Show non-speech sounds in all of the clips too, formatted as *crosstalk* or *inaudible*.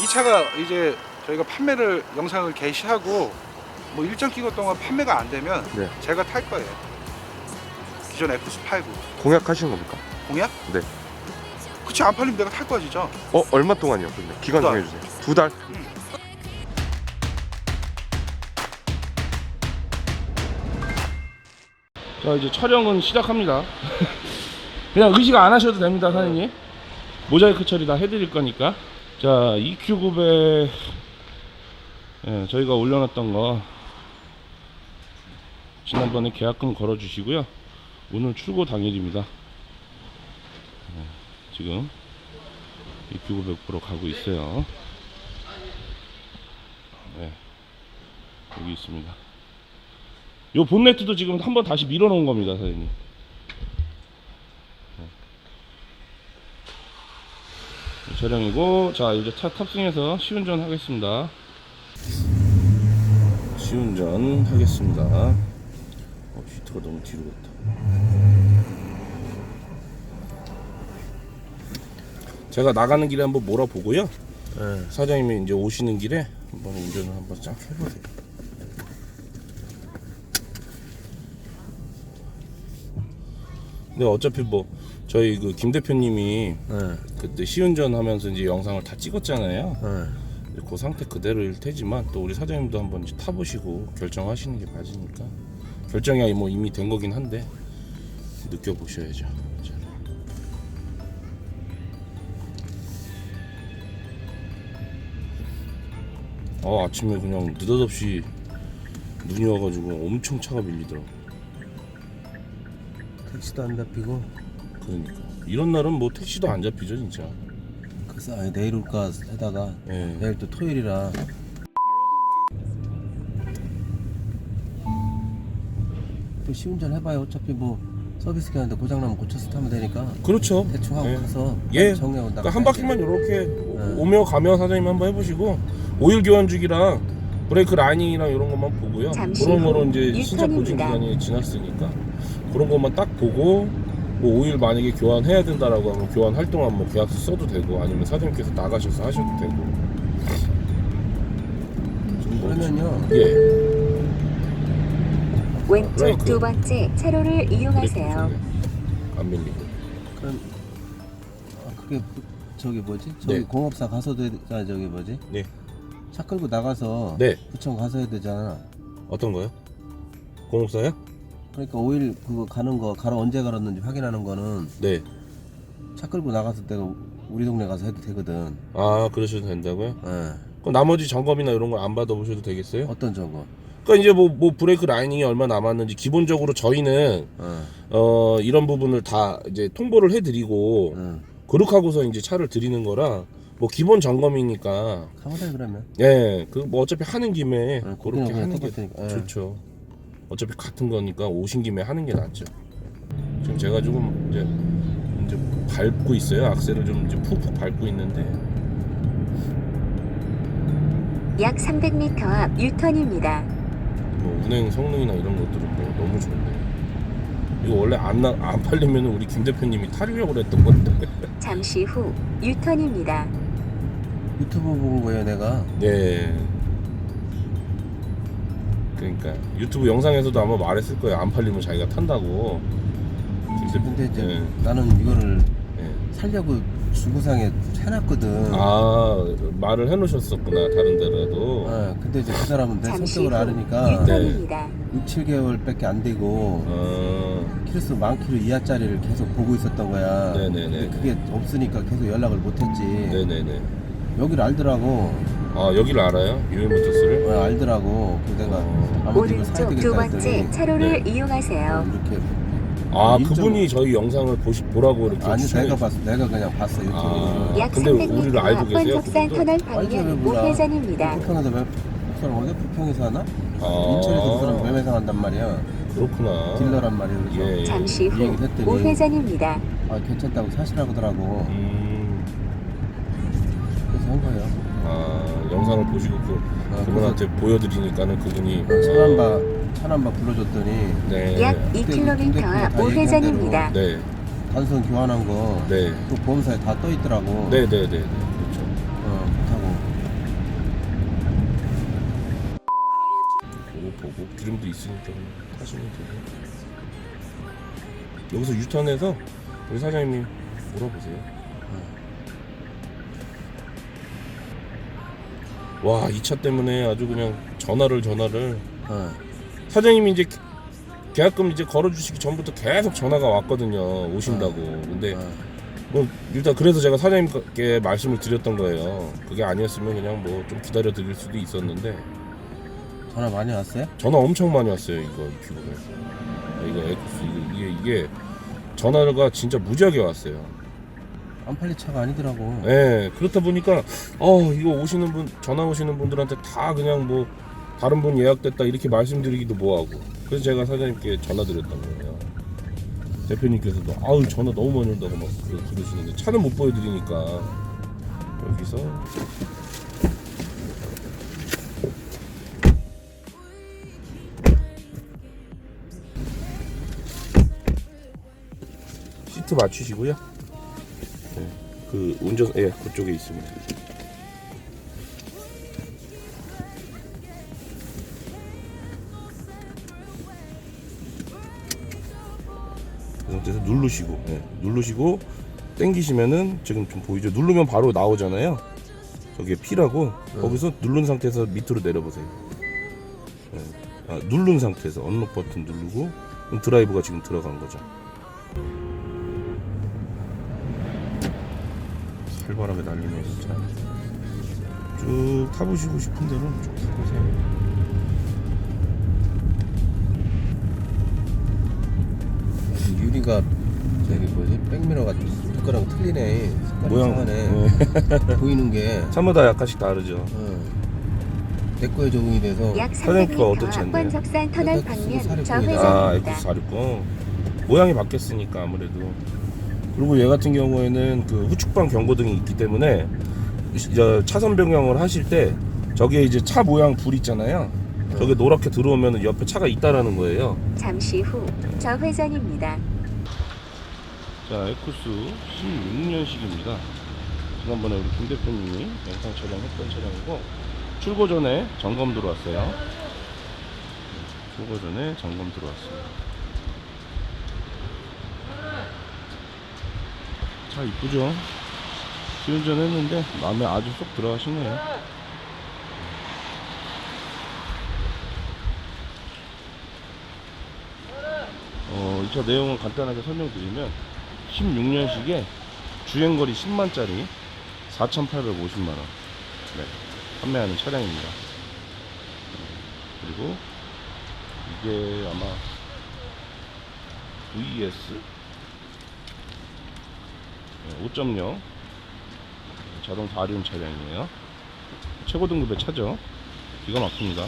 이 차가 이제 저희가 판매를 영상을 게시하고 뭐 일정 기간 동안 판매가 안 되면 네. 제가 탈 거예요. 기존 X89 공약하시는 겁니까? 공약? 네. 그치 안 팔리면 내가 탈 거야 진짜. 어 얼마 동안이요? 근데 기간 두 달. 정해주세요. 두 달? 자 이제 촬영은 시작합니다 *laughs* 그냥 의식 안 하셔도 됩니다 사장님 모자이크 처리 다 해드릴 거니까 자 EQ900 예, 저희가 올려놨던 거 지난번에 계약금 걸어주시고요 오늘 출고 당일입니다 예, 지금 EQ900 보러 가고 있어요 네, 여기 있습니다 요 본네트도 지금 한번 다시 밀어 놓은 겁니다, 사장님. 네. 촬영이고, 자 이제 차 탑승해서 시운전 하겠습니다. 시운전 하겠습니다. 어, 시트가 너무 뒤로 갔다. 제가 나가는 길에 한번 몰아보고요. 사장님이 이제 오시는 길에 한번 운전을 한번 쫙 해보세요. 근데 어차피 뭐 저희 그 김 대표님이 네. 그때 시운전 하면서 이제 영상을 다 찍었잖아요. 네. 그 상태 그대로일 테지만 또 우리 사장님도 한번 이제 타보시고 결정하시는 게 맞으니까 결정이 뭐 이미 된 거긴 한데 느껴보셔야죠. 아 아침에 그냥 느닷없이 눈이 와가지고 엄청 차가 밀리더라고. 택시도 안 잡히고 그러니까 이런 날은 뭐 택시도 안 잡히죠 진짜. 그래서 아예 내일 올까 하다가 예. 내일 또 토요일이라 또 시운전 해봐요 어차피 뭐 서비스 기한인데 고장나면 고쳐서 타면 되니까 그렇죠. 대충 하고 예. 가서 예. 정리하고 그러니까 한 바퀴만 이렇게 네. 오며 가며 사장님 한번 해보시고 오일 교환 주기랑 브레이크 라이닝이랑 이런 것만 보고요. 그런 후 거는 이제 신차 보증. 기간이 지났으니까 그런 것만 딱 보고 뭐 오일 만약에 교환해야 된다라고 하면 교환할 동안 뭐 계약서 써도 되고 아니면 사장님께서 나가셔서 하셔도 되고. 그러면요 예. 왼쪽. 두 번째 차로를 이용하세요. 안 밀리고. 그럼 아, 그게 그- 저기 뭐지 저기 네. 공업사 가서도 해야 아, 저기 뭐지 네. 차 끌고 나가서 네. 구청 가서 해야 되잖아 어떤 거요? 공업사요? 그러니까 오일 그거 가는 거 가로 언제 갈았는지 확인하는 거는 네. 차 끌고 나가서 내가 우리 동네 가서 해도 되거든 아 그러셔도 된다고요? 예. 그럼 나머지 점검이나 이런 걸 안 받아보셔도 되겠어요? 어떤 저거 그러니까 이제 뭐, 뭐 브레이크 라이닝이 얼마 남았는지 기본적으로 저희는 어, 어 이런 부분을 다 이제 통보를 해드리고 응. 그렇게 하고서 이제 차를 드리는 거라 뭐 기본 점검이니까. 가보자 그러면? 예 그 뭐 어차피 하는 김에 응, 그렇게 거기는 하는 게 똑같으니까, 예. 좋죠. 어차피 같은 거니까 오신 김에 하는 게 낫죠. 지금 제가 조금 이제 이제 밟고 있어요. 악셀을 좀 이제 푹푹 밟고 있는데. 약 300m 앞 유턴입니다. 뭐 운행 성능이나 이런 것들은 뭐 너무 좋은데. 이거 원래 안, 나, 안 팔리면 우리 김 대표님이 타려고 그랬던 건데. 잠시 후 유턴입니다. 유튜브 본 거예요 내가. 네. 그러니까 유튜브 영상에서도 아마 말했을 거예요. 안 팔리면 자기가 탄다고. 근데 이제 네, 나는 이거를 네. 살려고 중고상에 해놨거든. 아 말을 해놓으셨었구나 다른 데라도. 어, 근데 이제 그 사람은 내 성격을 후 알으니까 유턴입니다. 6, 7개월밖에 안 되고 어, 키로수 만 킬로 이하짜리를 계속 보고 있었던 거야. 네네네. 근데 그게 없으니까 계속 연락을 못했지. 네네네 여기를 알더라고 아 여기를 알아요? 유엔모터스를? 어, 알더라고 그래서 내가 어. 아무튼 사야 오른쪽 두 되겠다 번째 했더니 차로를 네. 이용하세요. 이렇게 아 인정- 그분이 저희 영상을 보시, 보라고 이렇게 아니 추천해 내가 봤어 내가 그냥 봤어 유튜브 아. 약 근데 300m 우리를 알고 앞 계세요, 번석산 그분도? 터널 알죠, 왜 방면 몰라. 우회전입니다. 왜 부평 어디 부평에서 하나? 아. 인천에서 그 사람 매매상 한단 말이야 그렇구나 딜러란 말이야 그래서 예, 예. 잠시 이 후 얘기를 했더니 우회전입니다. 아 괜찮다고 사시라고 하더라고. 음, 아 영상을 보시고 그 아, 그분한테 보여드리니까는 그분이 그래서 천안바 천안바 불러줬더니 네, 약그 2km 군대 앞다 우회전입니다. 네, 단순 교환한 거. 네, 그 보험사에 다 떠 있더라고. 네, 네, 네, 네, 그렇죠. 어 그렇다고. 보고 보고 기름도 있으니까 타시면 되고 여기서 유턴해서 우리 사장님이 물어보세요. 와 이 차 때문에 아주 그냥 전화를 전화를. 어. 사장님이 이제 계약금 이제 걸어주시기 전부터 계속 전화가 왔거든요 오신다고. 근데 어. 뭐 일단 그래서 제가 사장님께 말씀을 드렸던 거예요. 그게 아니었으면 그냥 뭐 좀 기다려 드릴 수도 있었는데. 전화 많이 왔어요? 전화 엄청 많이 왔어요 이거 큐브에 이거 에쿠스 이게 이게 전화가 진짜 무지하게 왔어요 안 팔릴 차가 아니더라고. 예 그렇다 보니까 어 이거 오시는 분 전화 오시는 분들한테 다 그냥 뭐 다른 분 예약됐다 이렇게 말씀드리기도 뭐하고. 그래서 제가 사장님께 전화 드렸던 거예요. 대표님께서도 아우 전화 너무 많이 온다고 막 그러- 그러시는데 차는 못 보여드리니까. 여기서. 시트 맞추시고요. 네, 그 운전 예 그쪽에 있습니다. 그 상태에서 누르시고 예, 누르시고 당기시면은 지금 좀 보이죠? 누르면 바로 나오잖아요. 저게 P라고. 거기서 누른 상태에서 밑으로 내려보세요. 예, 아, 누른 상태에서 언록 버튼 누르고 드라이브가 지금 들어간 거죠 살벌하게 날리네 진짜 쭉 타보시고 싶은 대로 쭉 타보세요 유리가 저기 뭐지 백미러가 누가랑 틀리네. 색깔이 모양 이상하네. 예. *laughs* 보이는 게. 차마다 약간씩 다르죠 어. 내 거에 적응이 돼서. 약 사장님과 300m 어떤 앞 차인데요? 관석산 터널 네, 방면 사륙 아, 좌회전입니다. X 460 모양이 바뀌었으니까 아무래도 그리고 얘 같은 경우에는 그 후측방 경고등이 있기 때문에 저 차선 변경을 하실 때 저게 이제 차 모양 불 있잖아요. 저게 노랗게 들어오면 옆에 차가 있다라는 거예요. 잠시 후 좌회전입니다. 자, 에쿠스 16년식입니다. 지난번에 우리 김 대표님이 영상 촬영했던 차량이고 출고 전에 점검 들어왔어요. 출고 전에 점검 들어왔습니다. 차 이쁘죠? 시운전 했는데 마음에 아주 쏙 들어가시네요. 어, 이 차 내용을 간단하게 설명드리면 16년식에 주행거리 10만짜리 4,850만원 네, 판매하는 차량입니다. 네, 그리고 이게 아마 VS 네, 5.0 자동 다륜 차량이에요. 최고 등급의 차죠. 기가 막힙니다.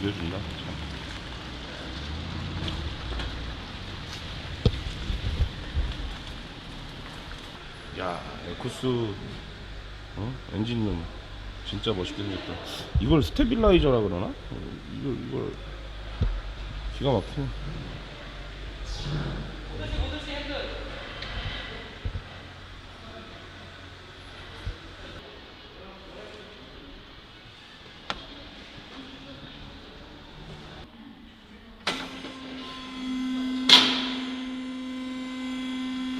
죽여준다. 참. 야, 에쿠스 어? 엔진룸 진짜 멋있게 생겼다. 이걸 스테빌라이저라 그러나? 어, 이걸 이걸 기가 막히네.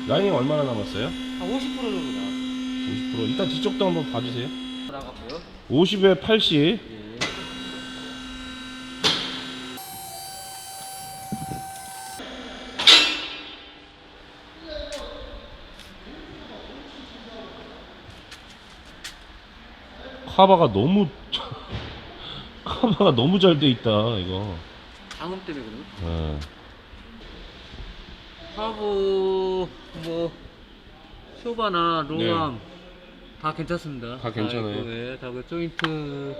라인이 얼마나 남았어요? 한50% 정도 나왔어요. 50% 이따 뒤쪽도 한번 봐주세요. 나갔고요. 50에 80. 카바가 너무 *laughs* 카바가 너무 잘 돼 있다 이거. 방음 때문에 그래요? 예. 하부 뭐 쇼바나 로암 다 괜찮습니다. 다 괜찮아요? 있고, 네, 다그 조인트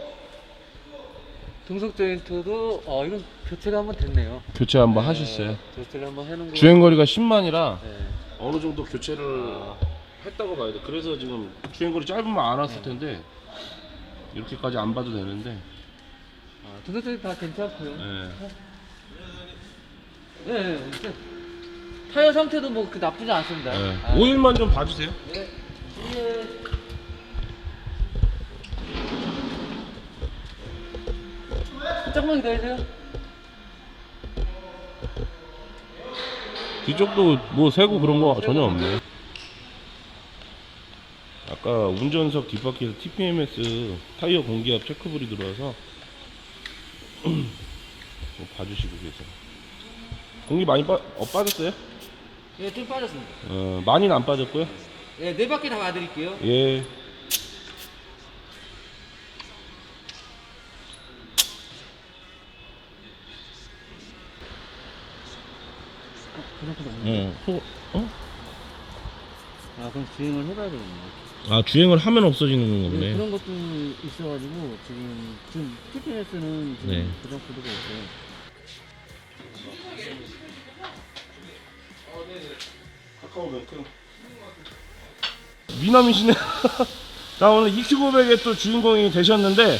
등속 조인트도 어 이건 교체가 한번 됐네요. 교체 한번 네, 하셨어요. 교체를 한번 해놓은 거. 주행 거리가 10만이라 네. 어느 정도 교체를 했다고 봐야 돼. 그래서 지금 주행거리 짧으면 안 왔을 텐데 이렇게까지 안 봐도 되는데. 아, 등속 조인트 다 괜찮고요. 예. 네, 네, 이제 타이어 상태도 뭐 그 나쁘지 않습니다. 예. 아, 오일만 좀 봐주세요. 네. 뒤에 조금만 기다리세요. 뒤쪽도 뭐 새고 그런 거 전혀 없네. 아까 운전석 뒷바퀴에서 TPMS 타이어 공기압 체크불이 들어와서 좀 *clears throat* 봐주시고 계세요. 공기 많이 빠, 어, 빠졌어요? 예, 좀 빠졌습니다. 어, 많이는 안 빠졌고요. 예, 네 바퀴 다 봐드릴게요. 예. 어, 소- 어? 아, 그럼 주행을 해봐야 되겠네요. 아 주행을 하면 없어지는 네, 거네. 그런 것도 있어가지고 지금 지금 TPS는 지금 네. 고정 코드가 있어요. 미남이시네. *laughs* 자 오늘 EQ500의 또 주인공이 되셨는데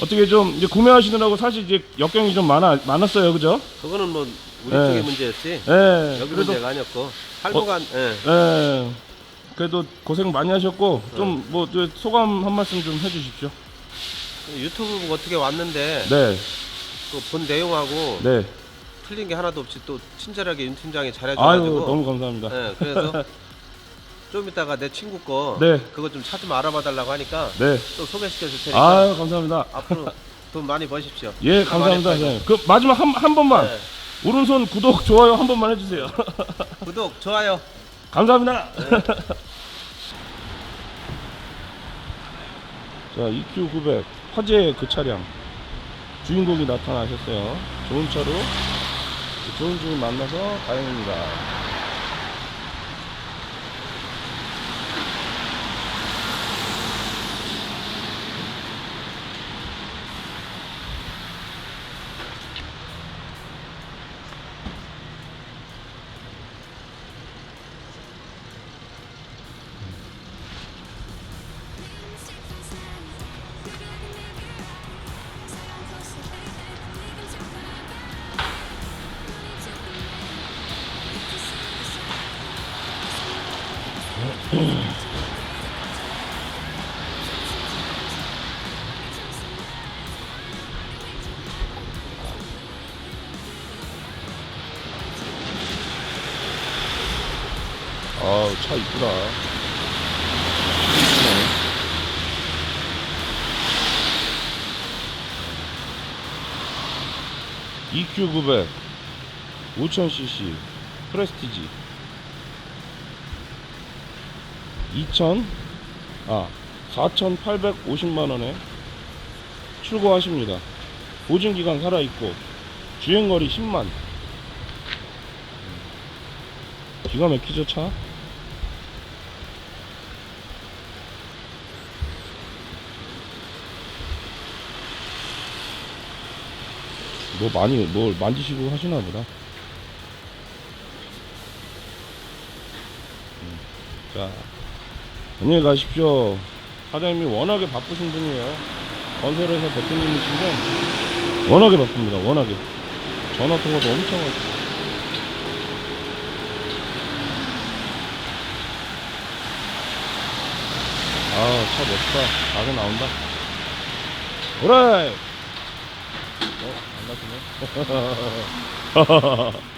어떻게 좀 이제 구매하시느라고 사실 이제 역경이 좀 많아 많았어요, 그죠? 그거는 뭐 우리 네. 쪽의 문제였지. 예. 여기 그래도 문제가 아니었고 할부간 예. 예. 그래도 고생 많이 하셨고 좀 뭐 소감 한 말씀 좀 해주십시오. 유튜브 보고 어떻게 왔는데 네, 또본 내용하고 네. 틀린 게 하나도 없이 또 친절하게 윤 팀장이 아유 잘해줘가지고 너무 감사합니다. 예, 그래서 *laughs* 좀 이따가 내 친구 거 네. 그거 좀 차 좀 알아봐 달라고 하니까 네. 또 소개시켜 줄 테니까 아유 감사합니다. 앞으로 돈 많이 버십시오. *laughs* 예차 감사합니다. 많이 선생님. 그 마지막 한, 한 번만 네. 오른손 구독 좋아요 한 번만 해주세요. *laughs* 구독 좋아요. 감사합니다. 자, EQ900 화제의 그 차량 주인공이 나타나셨어요. 좋은 차로 좋은 주인 만나서 다행입니다. 아우 차 이쁘다. EQ900 5000cc 프레스티지 2000아 4,850만 원에 출고하십니다. 보증 기간 살아 있고 주행 거리 10만. 기가 막히죠 차? 뭐 많이 뭘 만지시고 하시나 보다. 음, 자, 안녕히 가십시오. 사장님이 워낙에 바쁘신 분이에요. 건설회사 대표님이신데 워낙에 바쁩니다. 워낙에 전화 통화도 엄청 하시고. 아, 차 멋있다. 나도 나온다. 오라이! 어, 안 가시네. *laughs*